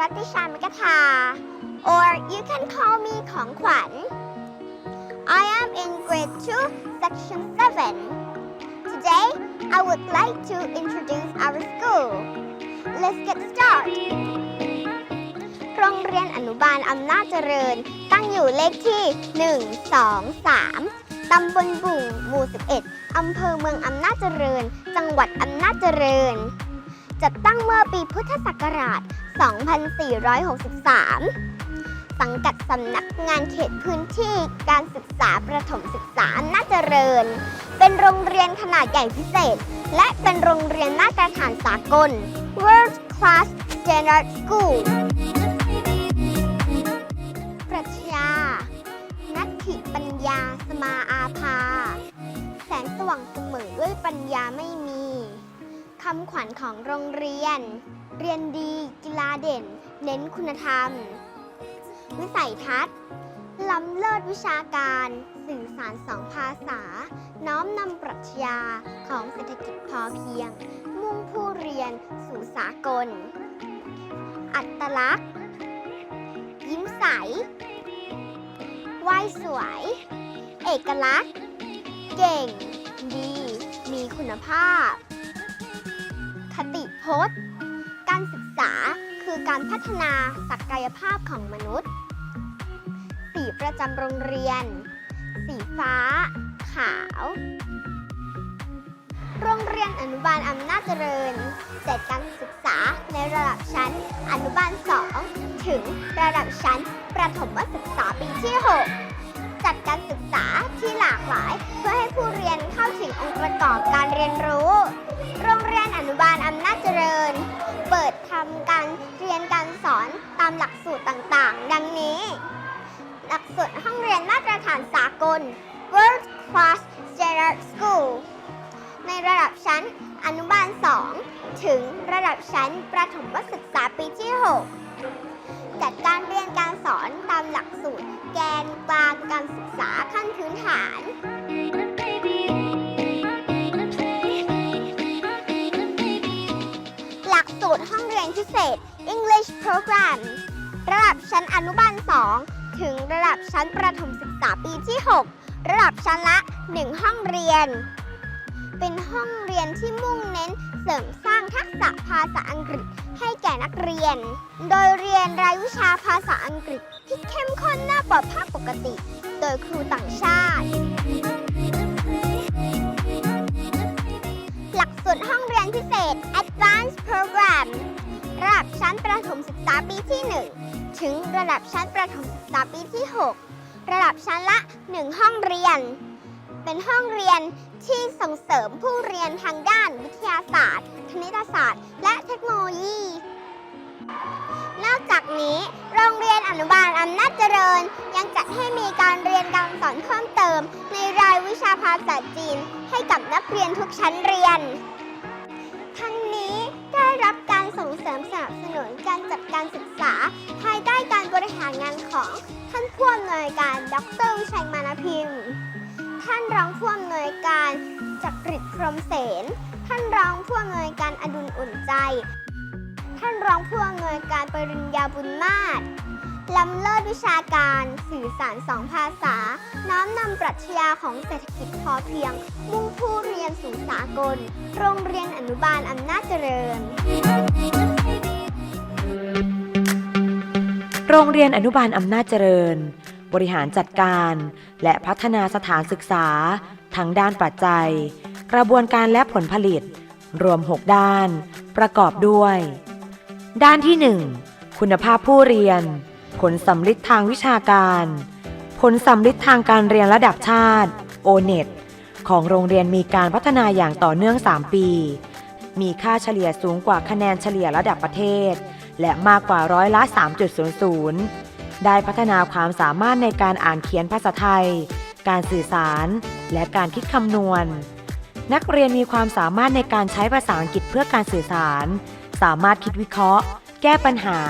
is Ratisha Mikata, or you can call me Kong Kwan. I am in grade 2, section 7. Today, I would like to introduce our school. Let's get started. โรงเรียนอนุบาลอำนาจเจริญ ตั้งอยู่เลขที่ 1 2 3ตำบลบุ่งหมู่ 11 อำเภอเมืองอำนาจเจริญ จังหวัดอำนาจเจริญ จัดตั้งเมื่อปีพุทธศักราช 2463 สังกัดสำนักงานเขตพื้นที่การศึกษาประถมศึกษาอำนาจเจริญ เป็นโรงเรียนขนาดใหญ่พิเศษ และเป็นโรงเรียนมาตรฐานสากล World Class Standard School ปรัชญา นัตถิปัญญาสมาอาภา แสงสว่างเสมอด้วยปัญญาไม่มี คำขวัญของโรงเรียน เรียนดี เด่น เน้นคุณธรรม วิสัยทัศน์ล้ำเลิศวิชาการ สื่อสารสองภาษา น้อมนำปรัชญาของเศรษฐกิจพอเพียง มุ่งผู้เรียนสู่สากล อัตลักษณ์ ยิ้มใสว่ายสวย เอกลักษณ์ เก่ง ดี มีคุณภาพ คติพจน์ การศึกษา คือการพัฒนาศักยภาพของมนุษย์ สีประจำโรงเรียน สีฟ้า ขาว โรงเรียนอนุบาลอำนาจเจริญจัดการศึกษาในระดับชั้นอนุบาล 2 ถึงระดับชั้นประถมศึกษาปีที่ 6 จัดการศึกษาที่หลากหลาย เพื่อให้ผู้เรียนเข้าถึงองค์ประกอบการเรียนรู้ โรงเรียนอนุบาลอำนาจเจริญ เปิดทำ ต่างๆ ดังนี้ หลักสูตรห้องเรียนมาตรฐานสากล World Class Standard School ในระดับชั้นอนุบาล 2 ถึงระดับชั้นประถมศึกษาปีที่ 6 จัดการเรียนการสอนตามหลักสูตร แกนกลางการศึกษาขั้นพื้นฐานหลักสูตรห้องเรียนพิเศษ English Program ระดับชั้นอนุบาล 2 ถึงระดับชั้นประถมศึกษาปีที่ 6 ระดับชั้นละ 1 ห้องเรียน เป็นห้องเรียนที่มุ่งเน้นเสริมสร้างทักษะภาษาอังกฤษให้แก่นักเรียน โดยเรียนรายวิชาภาษาอังกฤษที่เข้มข้นหน้ากว่าภาคปกติ โดยครูต่างชาติ หลักสูตรห้องเรียนพิเศษ Advanced Program ระดับชั้นประถมศึกษาปีที่ 1 ถึงระดับชั้นประถมศึกษาปีที่ 6 ระดับชั้นละ 1 ห้องเรียน เป็นห้องเรียนที่ส่งเสริมผู้เรียนทางด้านวิทยาศาสตร์ คณิตศาสตร์ และเทคโนโลยี นอกจากนี้ โรงเรียนอนุบาลอำนาจเจริญ ยังจัดให้มีการเรียนการสอนเพิ่มเติม ในรายวิชาภาษาจีนให้กับนักเรียนทุกชั้นเรียน ดรวิชัยมานพิมพ์ท่านรองผู้อำนวยการจักริดพรหมเสน ท่านรองผู้อำนวยการอดุลอุ่นใจ ท่านรองผู้อำนวยการปริญญาบุญมาศล้ำเลิศวิชาการสื่อสารสองภาษา น้อมนำปรัชญาของเศรษฐกิจพอเพียง มุ่งผู้เรียนสู่สากล โรงเรียนอนุบาลอำนาจเจริญ โรงเรียนอนุบาลอำนาจเจริญ บริหารจัดการ และพัฒนาสถานศึกษา ทั้งด้านปัจจัย กระบวนการและผลผลิต รวม 6 ด้าน ประกอบด้วย ด้านที่ 1 คุณภาพผู้เรียน ผลสำลิดทางวิชาการ ผลสำลิดทางการเรียนระดับชาติ o n e t ของโรงเรียนมีการพัฒนาอย่างต่อเนื่อง 3 ปี มีค่าเฉลี่ยสูงกว่าคะแนนเฉลี่ยระดับประเทศ และมากกว่าร้อยละ 3.00 ได้พัฒนาความสามารถในการอ่านเขียนภาษาไทย การสื่อสาร และการคิดคำนวณ นักเรียนมีความสามารถในการใช้ภาษาอังกฤษเพื่อการสื่อสาร สามารถคิดวิเคราะห์ แก้ปัญหา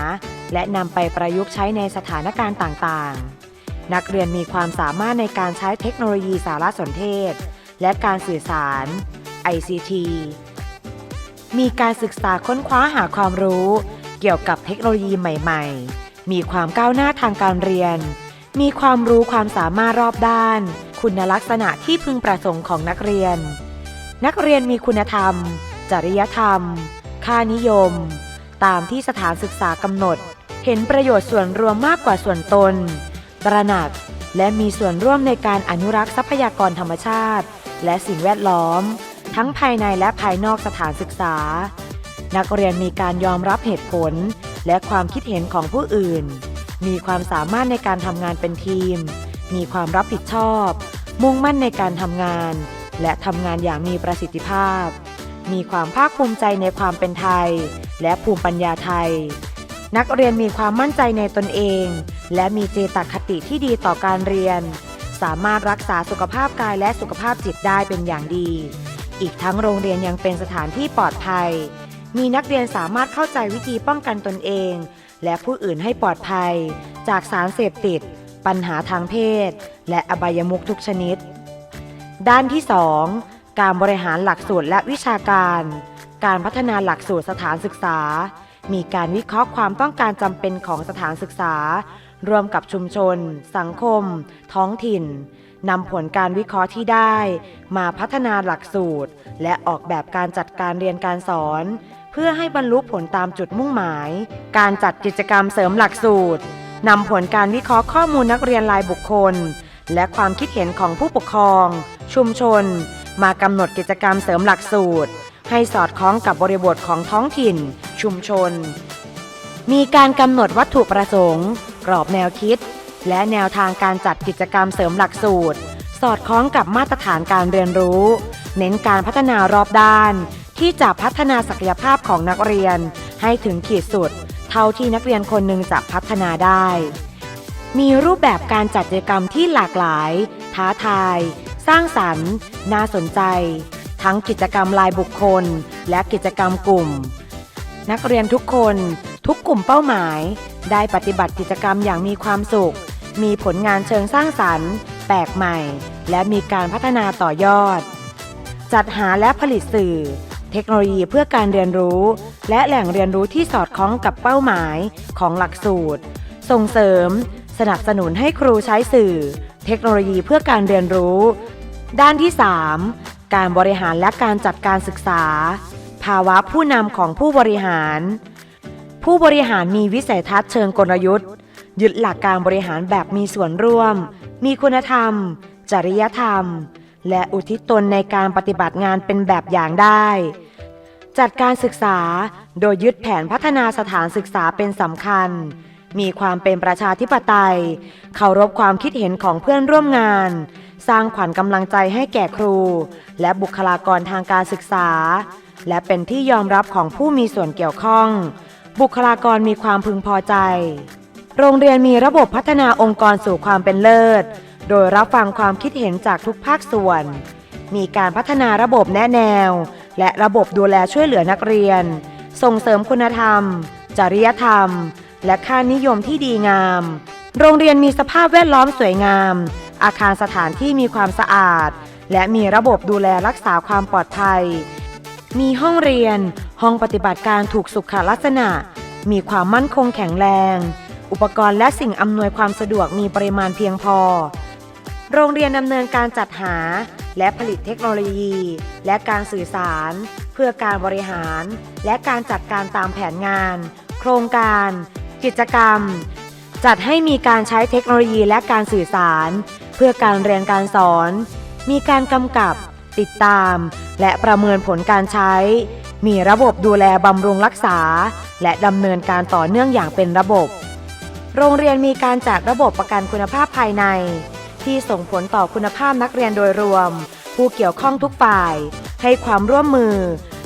และนำไปประยุกต์ใช้ในสถานการณ์ต่างๆ นักเรียนมีความสามารถในการใช้เทคโนโลยีสารสนเทศ และการสื่อสาร ICT มีการศึกษาค้นคว้าหาความรู้เกี่ยวกับเทคโนโลยีใหม่ ๆ มีความก้าวหน้าทางการเรียน มีความรู้ความสามารถรอบด้าน คุณลักษณะที่พึงประสงค์ของนักเรียน นักเรียนมีคุณธรรม จริยธรรม ค่านิยม ตามที่สถานศึกษากำหนด เห็นประโยชน์ส่วนรวมมากกว่าส่วนตน ตระหนักและมีส่วนร่วมในการอนุรักษ์ทรัพยากรธรรมชาติ และสิ่งแวดล้อม ทั้งภายในและภายนอกสถานศึกษา นักเรียนมีการยอมรับเหตุผล และความคิดเห็นของผู้อื่น มีความสามารถในการทำงานเป็นทีม มีความรับผิดชอบ มุ่งมั่นในการทำงาน และทำงานอย่างมีประสิทธิภาพ มีความภาคภูมิใจในความเป็นไทย และภูมิปัญญาไทย นักเรียนมีความมั่นใจในตนเอง และมีเจตคติที่ดีต่อการเรียน สามารถรักษาสุขภาพกายและสุขภาพจิตได้เป็นอย่างดี อีกทั้งโรงเรียนยังเป็นสถานที่ปลอดภัย มีนักเรียนสามารถเข้าใจวิธีป้องกันตนเอง และผู้อื่นให้ปลอดภัย จากสารเสพติด ปัญหาทางเพศ และอบายมุขทุกชนิด ด้านที่ 2 การบริหารหลักสูตรและวิชาการ การพัฒนาหลักสูตรสถานศึกษา มีการวิเคราะห์ความต้องการจำเป็นของสถานศึกษา รวมกับชุมชน สังคม ท้องถิ่นนำผลการวิเคราะห์ที่ได้ มาพัฒนาหลักสูตร และออกแบบการจัดการเรียนการสอน เพื่อให้บรรลุผลตามจุดมุ่งหมาย การจัดกิจกรรมเสริมหลักสูตรนำผลการวิเคราะห์ข้อมูลนักเรียนรายบุคคล และความคิดเห็นของผู้ปกครอง ชุมชน มากำหนดกิจกรรมเสริมหลักสูตร ให้สอดคล้องกับบริบทของท้องถิ่น ชุมชน มีการกำหนดวัตถุประสงค์ กรอบแนวคิด และแนวทางการจัดกิจกรรมเสริมหลักสูตร สอดคล้องกับมาตรฐานการเรียนรู้ เน้นการพัฒนารอบด้าน ที่จะพัฒนาศักยภาพของนักเรียน ให้ถึงขีดสุด เท่าที่นักเรียนคนหนึ่งจะพัฒนาได้ มีรูปแบบการจัดกิจกรรมที่หลากหลาย ท้าทาย สร้างสรรค์ น่าสนใจ ทั้งกิจกรรมรายบุคคล และกิจกรรมกลุ่ม นักเรียนทุกคน ทุกกลุ่มเป้าหมาย ได้ปฏิบัติกิจกรรมอย่างมีความสุข มีผลงานเชิงสร้างสรรค์ แปลกใหม่ และมีการพัฒนาต่อยอด จัดหาและผลิตสื่อ เทคโนโลยีเพื่อการเรียนรู้ และแหล่งเรียนรู้ที่สอดคล้องกับเป้าหมายของหลักสูตร ส่งเสริม สนับสนุนให้ครูใช้สื่อ เทคโนโลยีเพื่อการเรียนรู้ ด้านที่ 3 การบริหารและการจัดการศึกษา ภาวะผู้นำของผู้บริหาร ผู้บริหารมีวิสัยทัศน์เชิงกลยุทธ์ ยึดหลักการบริหารแบบมีส่วนร่วม มีคุณธรรม จริยธรรม และอุทิศตนในการปฏิบัติงานเป็นแบบอย่างได้ จัดการศึกษาโดยยึดแผนพัฒนาสถานศึกษาเป็นสำคัญ มีความเป็นประชาธิปไตย เคารพความคิดเห็นของเพื่อนร่วมงาน สร้างขวัญกำลังใจให้แก่ครู และบุคลากรทางการศึกษา และเป็นที่ยอมรับของผู้มีส่วนเกี่ยวข้อง บุคลากรมีความพึงพอใจ โรงเรียนมีระบบพัฒนาองค์กรสู่ความเป็นเลิศ โดยรับฟังความคิดเห็นจากทุกภาคส่วน มีการพัฒนาระบบแนะแนว และระบบดูแลช่วยเหลือนักเรียน ส่งเสริมคุณธรรม จริยธรรม และค่านิยมที่ดีงาม โรงเรียนมีสภาพแวดล้อมสวยงาม อาคารสถานที่มีความสะอาด และมีระบบดูแลรักษาความปลอดภัย มีห้องเรียน ห้องปฏิบัติการถูกสุขลักษณะ มีความมั่นคงแข็งแรง อุปกรณ์และสิ่งอำนวยความสะดวกมีปริมาณเพียงพอ โรงเรียนดำเนินการจัดหา และผลิตเทคโนโลยี และการสื่อสาร เพื่อการบริหาร และการจัดการตามแผนงาน โครงการ กิจกรรม จัดให้มีการใช้เทคโนโลยีและการสื่อสาร เพื่อการเรียนการสอน มีการกำกับ ติดตาม และประเมินผลการใช้ มีระบบดูแลบำรุงรักษา และดำเนินการต่อเนื่องอย่างเป็นระบบ โรงเรียนมีการจัดระบบประกันคุณภาพภายใน ที่ส่งผลต่อคุณภาพนักเรียนโดยรวม ผู้เกี่ยวข้องทุกฝ่าย ให้ความร่วมมือ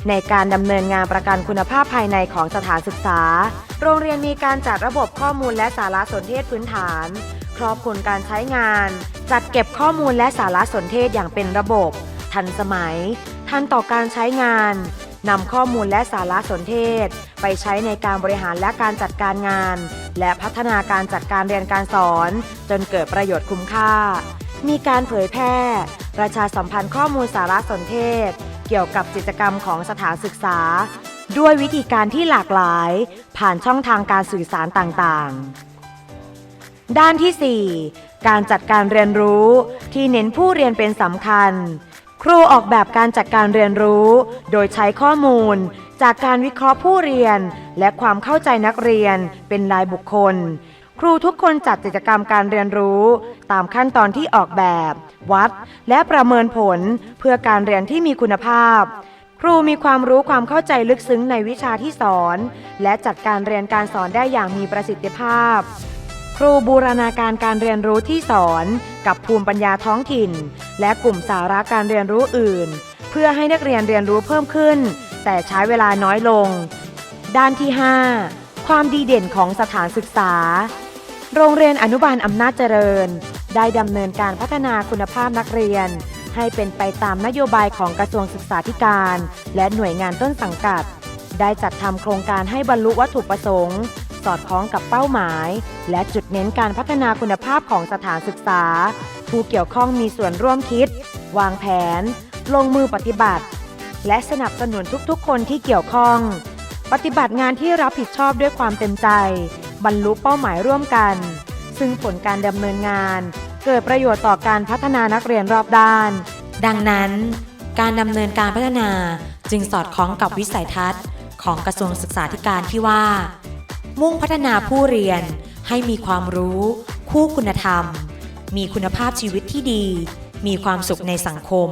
ในการดำเนินงานประกันคุณภาพภายในของสถานศึกษา โรงเรียนมีการจัดระบบข้อมูลและสารสนเทศพื้นฐาน ครอบคลุมการใช้งาน จัดเก็บข้อมูลและสารสนเทศอย่างเป็นระบบ ทันสมัย ทันต่อการใช้งาน นำข้อมูลและสารสนเทศ ไปใช้ในการบริหารและการจัดการงาน และพัฒนาการจัดการเรียนการสอน จนเกิดประโยชน์คุ้มค่า มีการเผยแพร่ ประชาสัมพันธ์ข้อมูลสารสนเทศ เกี่ยวกับกิจกรรมของสถานศึกษา ด้วยวิธีการที่หลากหลาย ผ่านช่องทางการสื่อสารต่างๆ ด้านที่ 4 การจัดการเรียนรู้ที่เน้นผู้เรียนเป็นสำคัญ ครูออกแบบการจัดการเรียนรู้ โดยใช้ข้อมูล จากการวิเคราะห์ผู้เรียน และความเข้าใจนักเรียนเป็นรายบุคคล ครูทุกคนจัดกิจกรรมการเรียนรู้ ตามขั้นตอนที่ออกแบบ วัด และประเมินผลเพื่อการเรียนที่มีคุณภาพ ครูมีความรู้ความเข้าใจลึกซึ้งในวิชาที่สอน และจัดการเรียนการสอนได้อย่างมีประสิทธิภาพ ครูบูรณาการการเรียนรู้ที่สอน กับภูมิปัญญาท้องถิ่น และกลุ่มสาระการเรียนรู้อื่น เพื่อให้นักเรียนเรียนรู้เพิ่มขึ้น แต่ใช้เวลาน้อยลง ด้านที่ 5 ความดีเด่นของสถานศึกษา โรงเรียนอนุบาลอำนาจเจริญ ได้ดำเนินการพัฒนาคุณภาพนักเรียน ให้เป็นไปตามนโยบายของกระทรวงศึกษาธิการ และหน่วยงานต้นสังกัด ได้จัดทำโครงการให้บรรลุวัตถุประสงค์ สอดคล้องกับเป้าหมาย และจุดเน้นการพัฒนาคุณภาพของสถานศึกษา ผู้เกี่ยวข้องมีส่วนร่วมคิด วางแผน ลงมือปฏิบัติ และสนับสนุนทุกๆ คนที่เกี่ยวข้อง ปฏิบัติงานที่รับผิดชอบด้วยความเต็มใจ บรรลุเป้าหมายร่วมกัน ซึ่งผลการดำเนินงาน เกิดประโยชน์ต่อการพัฒนานักเรียนรอบด้าน ดังนั้น การดำเนินการพัฒนาจึงสอดคล้องกับวิสัยทัศน์ของกระทรวงศึกษาธิการที่ว่า มุ่งพัฒนาผู้เรียนให้มีความรู้ คู่คุณธรรม มีคุณภาพชีวิตที่ดี มีความสุขในสังคม